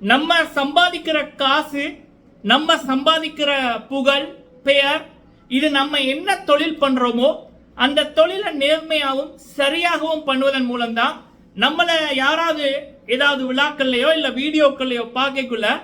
நம்ம சம்பாதிக்கிற காசு நம்ம சம்பாதிக்கிற புகழ் பெயர் இது நம்ம என்ன தொழில் பண்றோமோ அந்த தொழிலை நேர்மையாகவும் சரியாகவும் பண்ணுவதன் மூலம்தான் நம்மளை யாராவது ஏதாவது விழாக்கள்லையோ இல்லை வீடியோக்கள்லையோ பார்க்கக்குள்ள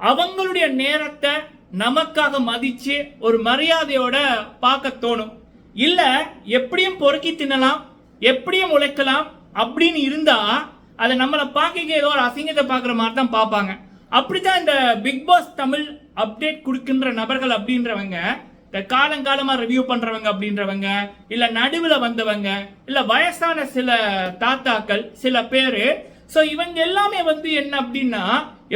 அவங்களுடைய நேரத்தை நமக்காக மதித்து ஒரு மரியாதையோட பார்க்க தோணும். இல்லை எப்படியும் பொறுக்கி தின்னலாம் எப்படியும் உழைக்கலாம் அப்படின்னு இருந்தால் அதை நம்மளை பார்க்க ஏதோ ஒரு அசிங்கத்தை பார்க்குற மாதிரி தான் பார்ப்பாங்க. அப்படித்தான் இந்த பிக் பாஸ் தமிழ் அப்டேட் கொடுக்கின்ற நபர்கள் அப்படின்றவங்க இந்த காலங்காலமாக ரிவ்யூ பண்ணுறவங்க அப்படின்றவங்க இல்லை நடுவில் வந்தவங்க இல்லை வயசான சில தாத்தாக்கள் சில பேர் ஸோ இவங்க எல்லாமே வந்து என்ன அப்படின்னா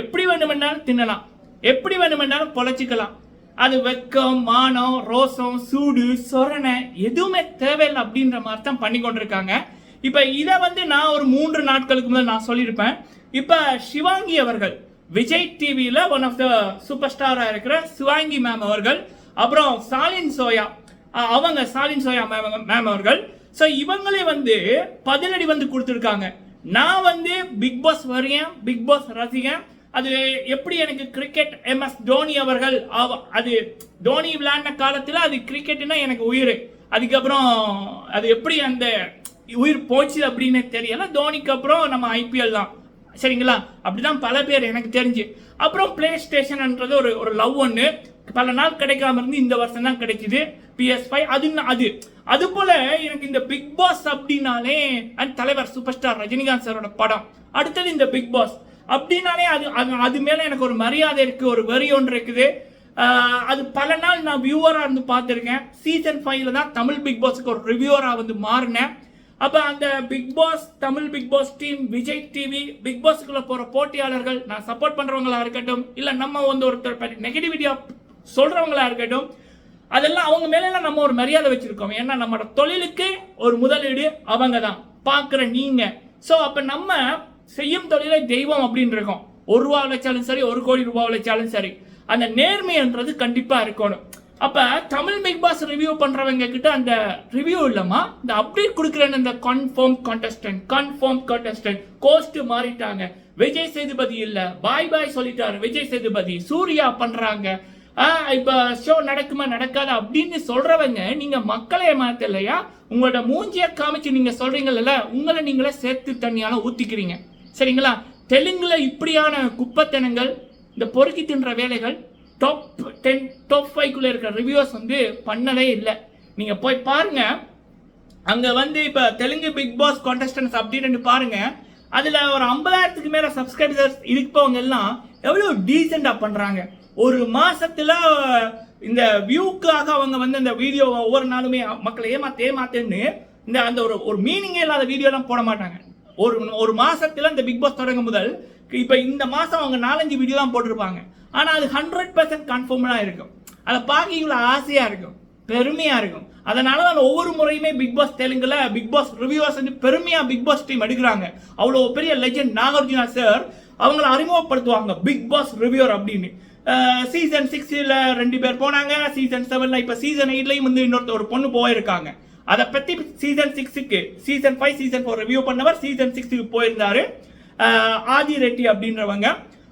எப்படி வேணுமென்னாலும் தின்னலாம். எப்படி வேணுமென்னாலும் பொழைச்சிக்கலாம். அது வெக்கம் மானம் ரோசம் சூடு சொரணை எதுவுமே தேவையில்லை அப்படின்ற மாதிரி தான் பண்ணி கொண்டிருக்காங்க இப்போ இதை வந்து நான் ஒரு மூன்று நாட்களுக்கு முதல் நான் சொல்லியிருப்பேன். இப்போ சிவாங்கி அவர்கள் விஜய் டிவியில் ஒன் ஆஃப் த சூப்பர் ஸ்டாராக இருக்கிற சிவாங்கி மேம் அவர்கள் அப்புறம் ஸ்டாலின் சோயா அவங்க ஸ்டாலின் சோயா மேம் மேம் அவர்கள். ஸோ இவங்களே வந்து பதிலடி வந்து கொடுத்துருக்காங்க. நான் வந்து பிக் பாஸ் வரையன் பிக் பாஸ் ரசிகன். அது எப்படி எனக்கு கிரிக்கெட் எம் எஸ் தோனி அவர்கள் அவ- அது தோனி விளையாடின காலத்தில் அது கிரிக்கெட்டுனா எனக்கு உயிர். அதுக்கப்புறம் அது எப்படி அந்த உயிர் போச்சு அப்படின்னு தெரியல. தோனிக்கு அப்புறம் நம்ம ஐபிஎல் தான். சரிங்களா? அப்படிதான் பல பேர் எனக்கு தெரிஞ்சு. அப்புறம் பிளே ஸ்டேஷன்ன்றது ஒரு ஒரு லவ் ஒன்று பல நாள் கிடைக்காம இருந்து இந்த வருஷம் தான் கிடைக்குது. பிஎஸ் ஃபைவ் அது அது. அது போல எனக்கு இந்த பிக் பாஸ் அப்படின்னாலே அந்த தலைவர் சூப்பர் ஸ்டார் ரஜினிகாந்த் சாரோட படம். அடுத்தது இந்த பிக் பாஸ் அப்படின்னாலே அது அது- அது மேல எனக்கு ஒரு மரியாதை இருக்கு ஒரு வெறி ஒன்று இருக்குது. அது பல நாள் நான் வியூவராக இருந்து பார்த்துருக்கேன். சீசன் ஃபைவ்ல தான் தமிழ் பிக் பாஸுக்கு ஒரு ரிவியூவராக வந்து மாறினேன். அப்போ அந்த Bigg Boss Tamil Bigg Boss team Vijay TV Bigg பாஸ்க்குள்ள போகிற போட்டியாளர்கள் நான் சப்போர்ட் பண்ணுறவங்களா இருக்கட்டும் இல்லை நம்ம வந்து ஒருத்தர் நெகட்டிவிட்டியாக சொல்கிறவங்களா இருக்கட்டும் அதெல்லாம் அவங்க மேலெல்லாம் நம்ம ஒரு மரியாதை வச்சுருக்கோம். ஏன்னா நம்மளோட தொழிலுக்கு ஒரு முதலீடு அவங்க தான் பார்க்குற நீங்கள் ஸோ அப்போ நம்ம செய்யும் தொழிலை தெய்வம் அப்படின்னு இருக்கோம் ஒரு ரூபா உழைச்சாலும் சரி ஒரு கோடி ரூபா உழைச்சாலும் சரி. அந்த நேர்மைன்றது கண்டிப்பாக இருக்கணும். அப்போ தமிழ் பிக் பாஸ் ரிவ்யூ பண்ணுறவங்க கிட்ட அந்த ரிவ்யூ இல்லைம்மா இந்த அப்டேட் கொடுக்குறேன்னு இந்த confirm contestant confirm contestant ghost மாறிட்டாங்க. விஜய் சேதுபதி இல்லை பாய் பாய் சொல்லிட்டாரு விஜய் சேதுபதி. சூர்யா பண்ணுறாங்க இப்போ ஷோ நடக்குமா நடக்காது அப்படின்னு சொல்றவங்க நீங்க மக்களை ஏமாத்தலையா உங்களோட மூஞ்சியை காமிச்சு நீங்க சொல்றீங்கல்ல உங்களை நீங்களே சேர்த்து தண்ணியால ஊத்திக்கிறீங்க. சரிங்களா? தெலுங்குல இப்படியான குப்பத்தனங்கள் இந்த பொறுக்கி தின்ற வேலைகள் டாப் டென் டாப் ஃபைவ்க்குள்ள இருக்கிற ரிவ்யூஸ் வந்து பண்ணதே இல்லை. நீங்கள் போய் பாருங்கள் அங்கே வந்து இப்போ தெலுங்கு பிக் பாஸ் கான்டெஸ்டன்ஸ் அப்படின்னு பாருங்கள் அதில் ஒரு ஐம்பதாயிரத்துக்கு மேலே சப்ஸ்கிரைபர்ஸ் இருப்பவங்க எல்லாம் எவ்வளோ டீசெண்டாக பண்ணுறாங்க ஒரு மாதத்தில் இந்த வியூக்காக அவங்க வந்து இந்த வீடியோ ஒவ்வொரு நாளுமே மக்களை ஏமாத்து ஏமாத்தேன்னு இந்த அந்த ஒரு ஒரு மீனிங்கே இல்லாத வீடியோலாம் போட மாட்டாங்க. ஒரு ஒரு மாதத்தில் இந்த பிக் பாஸ் தொடங்கும் முதல் இப்போ இந்த மாதம் அவங்க நாலஞ்சு வீடியோ தான் போட்டிருப்பாங்க. ஆனால் அது ஹண்ட்ரட் பர்சன்ட் கன்ஃபார்ம்டா இருக்கும். அதை பார்க்க இவ்வளோ ஆசையாக இருக்கும். பெருமையாக இருக்கும். அதனால தான் ஒவ்வொரு முறையுமே பிக் பாஸ் தெலுங்குல பிக் பாஸ் ரிவ்யூவர்ஸ் வந்து பெருமையாக பிக் பாஸ் டீம் எடுக்கிறாங்க. அவ்வளோ பெரிய லெஜெண்ட் நாகார்ஜுனா சார் அவங்கள அறிமுகப்படுத்துவாங்க பிக் பாஸ் ரிவ்யூர் அப்படின்னு. சீசன் சிக்ஸில் ரெண்டு பேர் போனாங்க. சீசன் செவனில் இப்போ சீசன் எயிட்லையும் வந்து இன்னொருத்த ஒரு பொண்ணு போயிருக்காங்க. அதை பற்றி சீசன் சிக்ஸுக்கு season five season four review பண்ணவர் சீசன் சிக்ஸுக்கு போயிருந்தாரு. ஆதி ரெட்டி அப்படின்றவங்க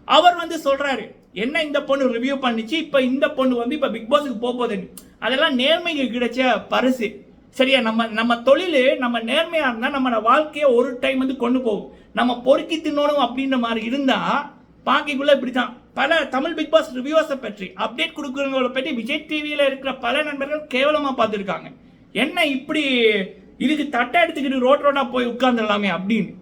அவர் வந்து சொல்கிறாரு என்ன இந்த பொண்ணு ரிவ்யூ பண்ணிச்சு? இப்போ இந்த பொண்ணு வந்து இப்போ பிக் பாஸுக்கு போக போகுதுன்னு அதெல்லாம் நேர்மைக்கு கிடைச்ச பரிசு. சரியா? நம்ம நம்ம தொழில் நம்ம நேர்மையாக இருந்தால் நம்மளோட வாழ்க்கையை ஒரு டைம் வந்து கொண்டு போகும். நம்ம பொறுக்கி தின்னணும் அப்படின்ற மாதிரி இருந்தால் பாக்கிக்குள்ளே இப்படி தான் பல தமிழ் பிக் பாஸ் ரிவ்யூஸை பற்றி அப்டேட் கொடுக்குறவங்கள பற்றி விஜய் டிவியில் இருக்கிற பல நண்பர்கள் கேவலமாக பார்த்துருக்காங்க. என்ன இப்படி இதுக்கு தட்டை எடுத்துக்கிட்டு ரோட் ரோடாக போய் உட்காந்துடலாமே அப்படின்னு.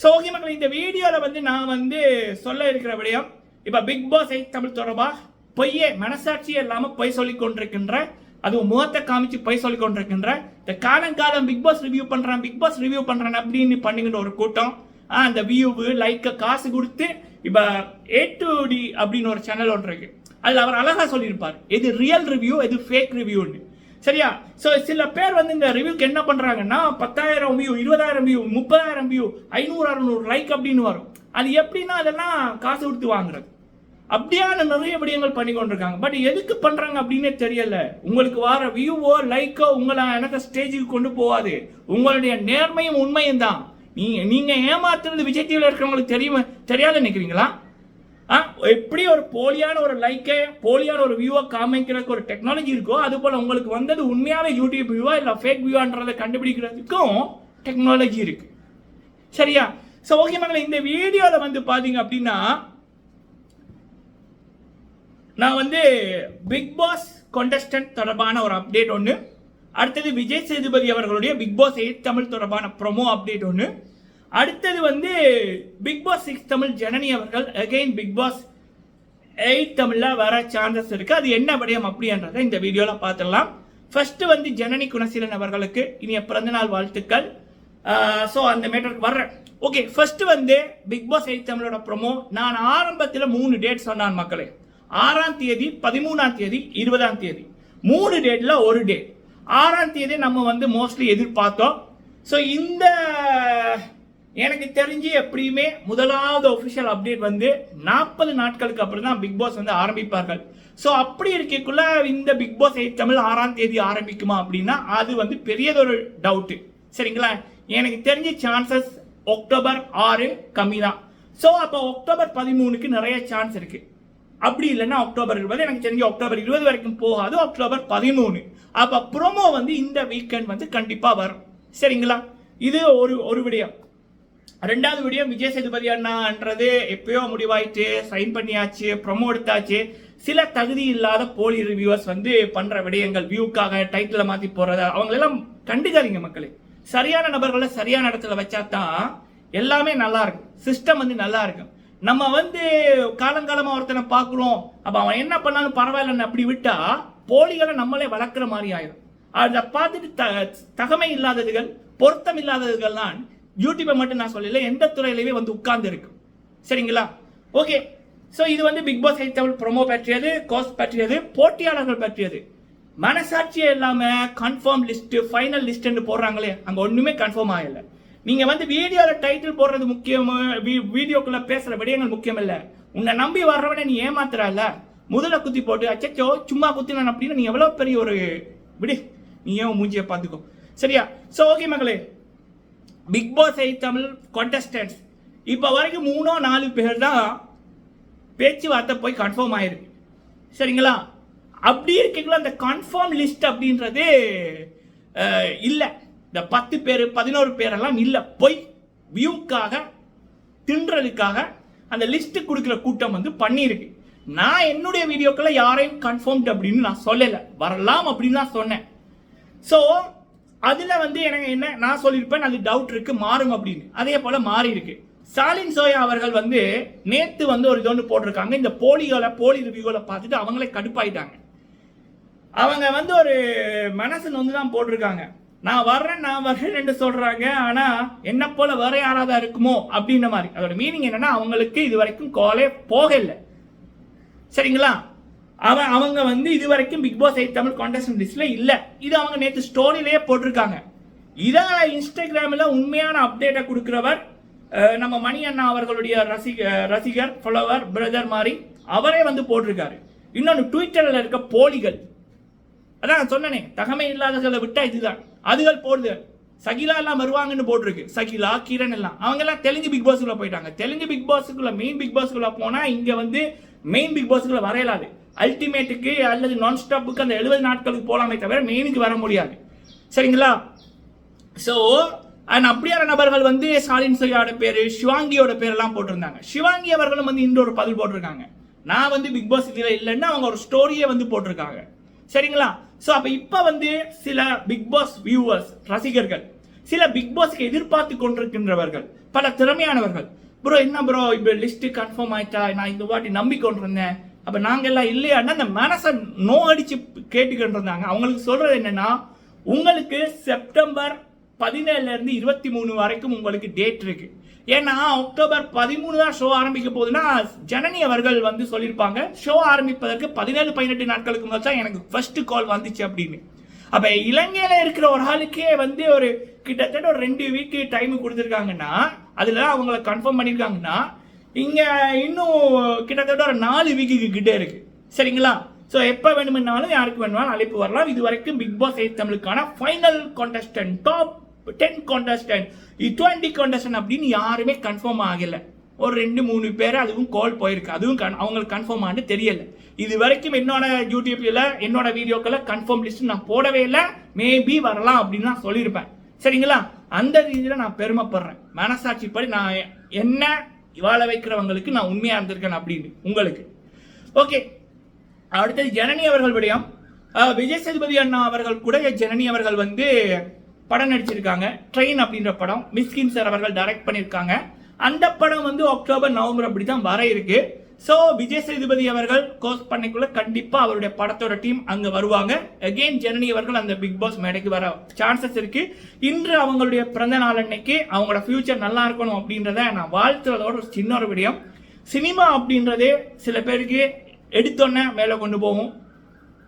ஸோ ஓகே மக்கள் இந்த வீடியோவில் வந்து நான் வந்து சொல்ல இருக்கிற விடயம் இப்போ பிக் பாஸ் எயிட் தமிழ் தொடர்பாக பொய்யே மனசாட்சியே இல்லாமல் பொய் சொல்லி கொண்டிருக்கின்ற அதுவும் முகத்தை காமிச்சு பொய் சொல்லி கொண்டிருக்கின்ற இந்த காலங்காலம் பிக் பாஸ் ரிவ்யூ பண்ணுறேன் பிக் பாஸ் ரிவ்யூ பண்ணுறேன் அப்படின்னு பண்ணிக்கிற ஒரு கூட்டம். ஆ, அந்த வியூவு லைக்கை காசு கொடுத்து இப்போ ஏ டு டி அப்படின்னு ஒரு சேனல் ஒன்று இருக்கு. அதில் அவர் அழகாக சொல்லியிருப்பார் எது ரியல் ரிவ்யூ எது ஃபேக் ரிவ்யூன்னு சரியா? ஸோ சில பேர் வந்து இந்த ரிவ்யூக்கு என்ன பண்ணுறாங்கன்னா பத்தாயிரம் வியூ இருபதாயிரம் வியூ முப்பதாயிரம் வியூ ஐநூறு அறுநூறு லைக் அப்படின்னு வரும். அது எப்படின்னா அதெல்லாம் காசு கொடுத்து வாங்குறது. அப்படியான நிறைய விடயங்கள் பண்ணி கொண்டிருக்காங்க. பட் எதுக்கு பண்ணுறாங்க அப்படின்னே தெரியல. உங்களுக்கு வர வியூவோ லைக்கோ உங்களை எனக்கு ஸ்டேஜுக்கு கொண்டு போகாது. உங்களுடைய நேர்மையும் உண்மையும் தான். நீங்கள் நீங்கள் ஏமாத்துறது விஜய் டிவியில் இருக்கிறவங்களுக்கு தெரியுமா தெரியாது நினைக்கிறீங்களா? எப்படி ஒரு போலியான ஒரு லைக்கை போலியான ஒரு வியூவை காமிக்கிறதுக்கு ஒரு டெக்னாலஜி இருக்கோ அது போல் உங்களுக்கு வந்தது உண்மையாகவே யூடியூப் வியூவா இல்லை ஃபேக் வியூவான்றதை கண்டுபிடிக்கிறதுக்கும் டெக்னாலஜி இருக்கு. சரியா? ஸோ ஓகே மகளே இந்த வீடியோவில் வந்து பார்த்தீங்க அப்படின்னா நான் வந்து பிக் பாஸ் கொண்டஸ்டன்ட் தொடர்பான ஒரு அப்டேட் ஒன்று அடுத்தது விஜய் சேதுபதி அவர்களுடைய பிக் பாஸ் எயிட் தமிழ் தொடர்பான ப்ரொமோ அப்டேட் ஒன்று அடுத்தது வந்து Bigg Boss six Tamil Janani அவர்கள். அகைன் பிக் பாஸ் எயிட் தமிழில் வர சான்சஸ் இருக்குது அது என்ன விடயம் அப்படின்றத இந்த வீடியோவில் பார்த்துடலாம். ஃபர்ஸ்ட் வந்து ஜனனி குணசீலன் அவர்களுக்கு இனிய பிறந்தநாள் வாழ்த்துக்கள். ஸோ அந்த மேட்டருக்கு வர்றேன். ஓகே ஃபர்ஸ்ட் வந்து பிக் பாஸ் எயிட் தமிழோட ப்ரொமோ நான் ஆரம்பத்தில் மூணு டேட் சொன்னான் மக்களே. ஆறாம் தேதி பதிமூணாம் தேதி இருபதாம் தேதி. மூணு டேட்ல ஒரு டேட் ஆறாம் தேதி நம்ம வந்து மோஸ்ட்லி எதிர்பார்த்தோம். ஸோ இந்த எனக்கு தெரிஞ்சு எப்படியுமே முதலாவது ஒஃபிஷியல் அப்டேட் வந்து நாற்பது நாட்களுக்கு அப்புறம் தான் பிக் பாஸ் வந்து ஆரம்பிப்பார்கள். ஸோ அப்படி இருக்கக்குள்ள இந்த பிக் பாஸ் எயிட் தமிழ் ஆறாம் தேதி ஆரம்பிக்குமா அப்படின்னா அது வந்து பெரியதொரு டவுட்டு சரிங்களா? எனக்கு தெரிஞ்ச சான்சஸ் அக்டோபர் ஆறு கம்மி தான். ஸோ அப்போ அக்டோபர் பதிமூணுக்கு நிறைய சான்ஸ் இருக்கு. அப்படி இல்லைன்னா அக்டோபர் இருபது எனக்கு தெரிஞ்சு அக்டோபர் இருபது வரைக்கும் போகாது அக்டோபர் பதிமூணு. அப்போ ப்ரோமோ வந்து இந்த வீக்கெண்ட் வந்து கண்டிப்பாக வரும். சரிங்களா? இது ஒரு ஒரு விடயம். ரெண்டாவது விடயம் விஜய் சேதுபதி அண்ணான்றது எப்பயோ முடிவாயிட்டு சைன் பண்ணியாச்சு ப்ரொமோ எடுத்தாச்சு. சில தகுதி இல்லாத போலி ரிவ்யூவர்ஸ் வந்து பண்ற விடயங்கள் வியூக்காக டைட்டில் மாத்தி போறத அவங்களெல்லாம் கண்டுக்காதீங்க மக்களே. சரியான நபர்களை சரியான இடத்துல வச்சா தான் எல்லாமே நல்லா இருக்கும். சிஸ்டம் வந்து நல்லா இருக்கும். நம்ம வந்து காலங்காலமா ஒருத்தனை பார்க்குறோம். அப்ப அவன் என்ன பண்ணாலும் பரவாயில்லன்னு அப்படி விட்டா போலிகளை நம்மளே வளர்க்குற மாதிரி ஆயிடும் அதை பார்த்துட்டு த தகமை இல்லாததுகள் பொருத்தம் இல்லாததுகள் தான் யூடியூப்பை மட்டும் நான் சொல்லல எந்த துறையிலையுமே வந்து உட்கார்ந்து இருக்கும் சரிங்களா? ஓகே ஸோ இது வந்து Bigg Boss eight Tamil promo பற்றியது கோஸ் பற்றியது போட்டியாளர்கள் பற்றியது. மனசாட்சியே இல்லாமல் கன்ஃபார்ம் லிஸ்ட்டு ஃபைனல் லிஸ்ட்டுன்னு போடுறாங்களே அங்கே ஒன்றுமே கன்ஃபார்ம் ஆகலை. நீங்கள் வந்து வீடியோவில் டைட்டில் போடுறது முக்கியம் வீடியோக்குள்ளே பேசுகிற விடயங்கள் முக்கியம் இல்லை உன்னை நம்பி வர்றவனே நீ ஏமாத்துறல முதல குத்தி போட்டு அச்சச்சோ சும்மா குத்தினான் அப்படின்னு நீ எவ்வளோ பெரிய ஒரு விடு நீ ஏன் மூஞ்சியை பார்த்துக்கோ. சரியா? ஸோ ஓகே மகளே பிக் பாஸ் ஐ தமிழ் contestants. இப்போ வரைக்கும் மூணோ நாலு பேர் தான் பேச்சுவார்த்தை போய் கன்ஃபார்ம் ஆயிருக்கு. சரிங்களா? அப்படி இருக்கீங்களா? அந்த கன்ஃபார்ம் லிஸ்ட் அப்படின்றது இல்லை. இந்த பத்து பேர் பதினோரு பேரெல்லாம் இல்லை. போய் வியூக்காக தின்றதுக்காக அந்த லிஸ்ட்டு கொடுக்குற கூட்டம் வந்து பண்ணியிருக்கு. நான் என்னுடைய வீடியோக்களை யாரையும் கன்ஃபார்ம்ட் அப்படின்னு நான் சொல்லலை. வரலாம் அப்படின்னு தான் சொன்னேன். ஸோ அதில் வந்து எனக்கு என்ன நான் சொல்லியிருப்பேன் அது டவுட் இருக்கு மாறும் அப்படின்னு. அதே போல மாறி இருக்கு. ஸ்டாலின் சோயா அவர்கள் வந்து நேத்து வந்து ஒரு இது ஒன்று போட்டிருக்காங்க. இந்த போலியோல போலி ரிவ்யூகளை பார்த்துட்டு அவங்களே கடுப்பாயிட்டாங்க. அவங்க வந்து ஒரு மனசு நொந்து தான் போட்டிருக்காங்க. நான் வர்றேன் நான் வர்றேன் என்று சொல்றாங்க. ஆனா என்ன போல வேற யாராவது இருக்குமோ அப்படின்ற மாதிரி. அதோட மீனிங் என்னன்னா அவங்களுக்கு இது வரைக்கும் காலே போகலை. சரிங்களா? அவன் அவங்க வந்து இது வரைக்கும் Bigg Boss eight Tamil contest லிஸ்ட்ல இல்லை. இது அவங்க நேற்று ஸ்டோரியிலேயே போட்டிருக்காங்க. இதை இன்ஸ்டாகிராமில் உண்மையான அப்டேட்டை கொடுக்குறவர் நம்ம மணி அண்ணா அவர்களுடைய ரசிக ரசிகர் ஃபாலோவர் பிரதர் மாதிரி அவரே வந்து போட்டிருக்காரு. இன்னொன்று ட்விட்டரில் இருக்க போலிகள். அதான் சொன்னனே தகமை இல்லாதவர்களை விட்டா இதுதான். அதுகள் போடுது. சகிலா எல்லாம் வருவாங்கன்னு போட்டிருக்கு. சகிலா கிரண் எல்லாம். அவங்க எல்லாம் தெலுங்கு பிக் பாஸ்க்குள்ள போயிட்டாங்க. தெலுங்கு பிக் பாஸ்க்குள்ள மெயின் பிக் பாஸ்க்குள்ள போனா இங்க வந்து மெயின் பிக் பாஸ்க்குள்ள வரையலாது. அல்டிமேட்டுக்கு அல்லது நான் ஸ்டாப்புக்கு அந்த எழுபது நாட்களுக்கு போகலாமே தவிர மெயினுக்கு வர முடியாது. சரிங்களா? ஸோ அண்ட் அப்படியான நபர்கள் வந்து ஸ்டாலின் சையோட பேர் சிவாங்கியோட பேரெல்லாம் போட்டிருந்தாங்க. சிவாங்கி அவர்களும் வந்து இன்னொரு ஒரு பதில் போட்டிருக்காங்க. நான் வந்து பிக் பாஸ் இதில் இல்லைன்னா அவங்க ஒரு ஸ்டோரியே வந்து போட்டிருக்காங்க. சரிங்களா? ஸோ அப்போ இப்போ வந்து சில பிக் பாஸ் வியூவர்ஸ் ரசிகர்கள் சில பிக் பாஸ்க்கு எதிர்பார்த்து கொண்டிருக்கின்றவர்கள் பல திறமையானவர்கள் ப்ரோ என்ன ப்ரோ இப்போ லிஸ்ட்டு கன்ஃபார்ம் ஆயிட்டா? நான் இந்த வாட்டி நம்பி கொண்டிருந்தேன் அப்போ நாங்கள் எல்லாம் இல்லையான்னா அந்த மனசை நோ அடித்து கேட்டுக்கிட்டு இருந்தாங்க அவங்களுக்கு சொல்கிறது என்னென்னா உங்களுக்கு செப்டம்பர் பதினேழுல இருந்து இருபத்தி மூணு வரைக்கும் உங்களுக்கு டேட் இருக்குது ஏன்னா அக்டோபர் பதிமூணு தான் ஷோ ஆரம்பிக்க போகுதுன்னா ஜனனி அவர்கள் வந்து சொல்லியிருப்பாங்க ஷோ ஆரம்பிப்பதற்கு பதினேழு பதினெட்டு நாட்களுக்கு முதல் தான் எனக்கு ஃபர்ஸ்ட் கால் வந்துச்சு அப்படின்னு. அப்போ இலங்கையில் இருக்கிற ஒரு ஆளுக்கே வந்து ஒரு கிட்டத்தட்ட ஒரு ரெண்டு வீக்கு டைம் கொடுத்துருக்காங்கன்னா அதில் அவங்கள கன்ஃபார்ம் பண்ணியிருக்காங்கன்னா இங்கே இன்னும் கிட்டத்தட்ட ஒரு நாலு வீக்குக்கு கிட்டே இருக்குது சரிங்களா? ஸோ எப்போ வேணுமென்னாலும் யாருக்கு வேணுமாலும் அழைப்பு வரலாம். இது வரைக்கும் big pass eight தமிழுக்கான final contestant top ten contestant twenty contestant அப்படின்னு யாருமே கன்ஃபார்ம் ஆகலை. ஒரு ரெண்டு மூணு பேர் அதுவும் கால் போயிருக்கு. அதுவும் கன் அவங்களுக்கு கன்ஃபார்ம் ஆண்டு தெரியல. இது வரைக்கும் என்னோட யூடியூப்ல என்னோட வீடியோக்களை கன்ஃபார்ம் லிஸ்ட் நான் போடவே இல்லை. மேபி வரலாம் அப்படின்னு நான் சொல்லியிருப்பேன். சரிங்களா? அந்த ரீதியில் நான் பெருமைப்படுறேன். மனசாட்சிப்படி நான் என்ன வாழ வைக்கிறவங்களுக்கு நான் உண்மையாக இருந்திருக்கேன் அப்படின்னு உங்களுக்கு. ஓகே அடுத்தது ஜனனி அவர்கள் விடயம். விஜய் சேதுபதி அண்ணா அவர்கள் கூட ஜனனி அவர்கள் வந்து படம் நடிச்சிருக்காங்க. ட்ரெயின் அப்படின்ற படம். மிஸ்கின் சார் அவர்கள் டைரக்ட் பண்ணியிருக்காங்க அந்த படம் வந்து அக்டோபர் நவம்பர் அப்படி தான் வர இருக்குது ஸோ விஜய் சேதுபதி அவர்கள் கோர்ஸ் பண்ணிக்குள்ள கண்டிப்பாக அவருடைய படத்தோட டீம் அங்கே வருவாங்க. அகெயின் ஜனனி அவர்கள் அந்த பிக் பாஸ் மேடைக்கு வர சான்சஸ் இருக்கு. இன்று அவங்களுடைய பிறந்த நாள் அன்னைக்கு அவங்களோட ஃபியூச்சர் நல்லா இருக்கணும் அப்படின்றத நான் வாழ்த்துறதோட ஒரு சின்ன ஒரு விடயம். சினிமா அப்படின்றதே சில பேருக்கு எடுத்தோன்னே மேலே கொண்டு போகும்.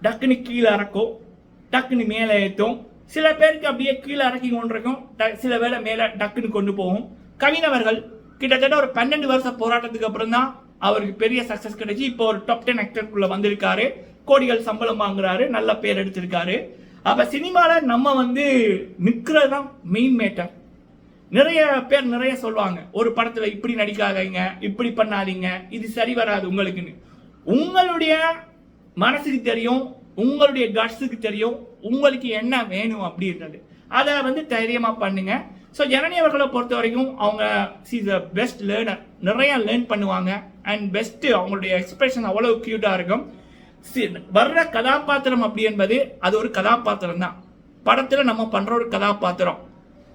டக்குன்னு கீழே இறக்கும். டக்குன்னு மேலே ஏற்றும் சில பேருக்கு அப்படியே கீழே இறக்கி கொண்டிருக்கும். ட- சில வேளை மேலே டக்குன்னு கொண்டு போகும். கவினவர்கள் கிட்டத்தட்ட ஒரு பன்னெண்டு வருஷ போராட்டத்துக்கு அப்புறம் தான் அவருக்கு பெரிய சக்சஸ் கிடைச்சி இப்போ ஒரு டாப் டென் ஆக்டருக்குள்ள வந்திருக்காரு. கோடிகள் சம்பளம் வாங்குறாரு நல்ல பேர் எடுத்திருக்காரு. அப்ப சினிமால நம்ம வந்து நிக்கிறது தான் மெயின் மேட்டர் நிறைய பேர் நிறைய சொல்லுவாங்க ஒரு படத்துல இப்படி நடிக்காதீங்க இப்படி பண்ணாதீங்க இது சரி வராது உங்களுக்குன்னு. உங்களுடைய மனசுக்கு தெரியும் உங்களுடைய கட்ஸுக்கு தெரியும் உங்களுக்கு என்ன வேணும் அப்படின்றது. அதை வந்து தைரியமாக பண்ணுங்க. ஸோ ஜனனி அவர்களை பொறுத்த வரைக்கும் அவங்க சி த பெஸ்ட் லேர்னர் நிறையா லேர்ன் பண்ணுவாங்க. அண்ட் பெஸ்ட்டு அவங்களுடைய எக்ஸ்பிரஷன் அவ்வளோ க்யூட்டாக இருக்கும். சி- வர்ற கதாபாத்திரம் அப்படி என்பது அது ஒரு கதாபாத்திரம் தான். படத்தில் நம்ம பண்ணுற ஒரு கதாபாத்திரம்.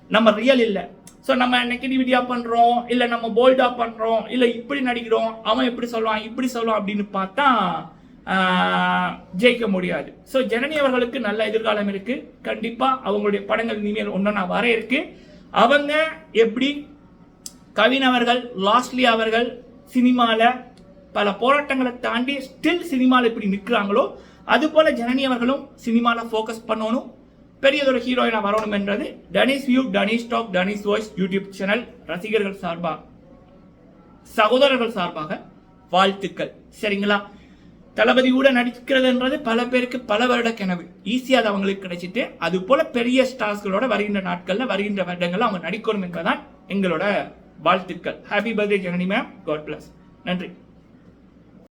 நம்ம ரியல் இல்லை. ஸோ நம்ம நெகட்டிவிட்டியாக பண்ணுறோம் இல்லை நம்ம போல்டாக பண்ணுறோம் இல்லை இப்படி நடிக்கிறோம் அவன் எப்படி சொல்லுவான் இப்படி சொல்லுவான் அப்படின்னு பார்த்தா ஜெயிக்க முடியாது. ஸோ ஜனனி அவர்களுக்கு நல்ல எதிர்காலம் இருக்குது கண்டிப்பாக அவங்களுடைய படங்கள் இனிமேல் ஒன்றா வர இருக்கு. அவங்க எப்படி கவின் அவர்கள் லாஸ்ட்லி அவர்கள் சினிமாவில் பல போராட்டங்களை தாண்டி ஸ்டில் சினிமாவில் இப்படி நிற்கிறாங்களோ அதுபோல் ஜனனி அவர்களும் சினிமாவில் ஃபோக்கஸ் பண்ணணும். பெரியதொரு ஹீரோயினாக வரணும் என்றது Danis view Danis talk Danis voice YouTube channel ரசிகர்கள் சார்பாக சகோதரர்கள் சார்பாக வாழ்த்துக்கள். சரிங்களா? தளபதி கூட நடிக்கிறதுன்றது பல பேருக்கு பல வருட கனவு. ஈஸியாக அது அவங்களுக்கு கிடைச்சிட்டு அது போல பெரிய ஸ்டார்ஸ்களோட வருகின்ற நாட்களில் வருகின்ற வருடங்களில் அவங்க நடிக்கணும் என்பதுதான் எங்களோட வாழ்த்துக்கள். Happy birthday Janani ma'am god bless நன்றி.